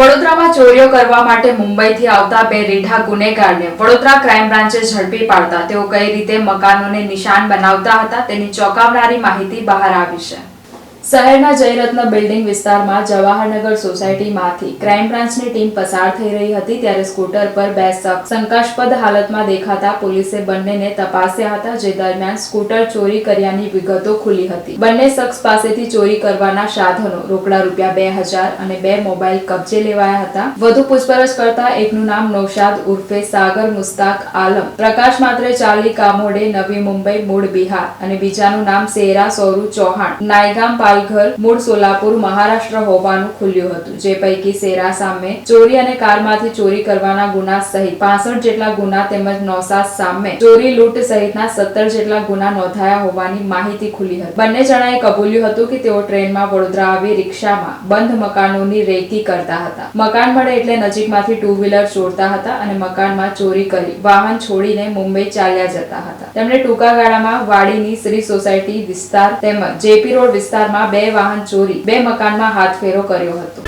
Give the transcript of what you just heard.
વડોદરામાં ચોરીઓ કરવા માટે મુંબઈથી આવતા બે રીઢા ગુનેગારને વડોદરા ક્રાઇમ બ્રાન્ચે ઝડપી પાડતા. તેઓ કઈ રીતે મકાનોને નિશાન બનાવતા હતા તેની ચોંકાવનારી માહિતી બહાર આવી છે. શહેરના જયરત્ન બિલ્ડિંગ વિસ્તારમાં જવાહરનગર સોસાયટીમાંથી ક્રાઇમ બ્રાન્ચની ટીમ પસાર થઈ રહી હતી ત્યારે સ્કૂટર પર બે શંકાસ્પદ હાલતમાં દેખાતા પોલીસે બંનેને તપાસ્યા હતા, જે દરમિયાન સ્કૂટર ચોરી કર્યાની વિગતો ખુલી હતી. બંને શખ્સ પાસેથી ચોરી કરવાના સાધનો, રોકડા રૂપિયા બે હજાર અને બે મોબાઈલ કબજે લેવાયા હતા. વધુ પૂછપરછ કરતા એકનું નામ નૌશાદ ઉર્ફે સાગર મુસ્તાક આલમ. પ્રકાશ માત્રે ચાલી કામોડે નવી મુંબઈ, મૂળ બિહાર અને બીજાનું નામ સેરા સોરુ ચૌહાણ. નાયગામ પાલઘર મૂળ સોલાપુર, મહારાષ્ટ્ર હોવાનું ખુલ્યું હતું, જે પૈકી સેરા સામે ચોરી અને કારમાંથી ચોરી કરવાના ગુના સહિત પાસઠ જેટલા ગુના તેમજ નૌસાદ સામે ચોરી લૂંટ સહિતના સત્તર જેટલા ગુના નોંધાયા હોવાની માહિતી ખુલી હતી. બંને જણાએ કબૂલ્યું હતું કે તેઓ ટ્રેનમાં વડોદરા આવી રિક્ષામાં બંધ મકાનોની રેકી કરતા હતા. મકાન મળે એટલે નજીકમાંથી ટુ વ્હીલર ચોરતા હતા અને મકાનમાં ચોરી કરી વાહન છોડીને મુંબઈ ચાલ્યા જતા હતા. તેમણે ટૂંકા ગાળામાં વાડીની શ્રી સોસાયટી વિસ્તાર તેમજ જેપી રોડ વિસ્તારમાં બે વાહન ચોરી બે મકાનમાં હાથ ફેરો કર્યો હતો.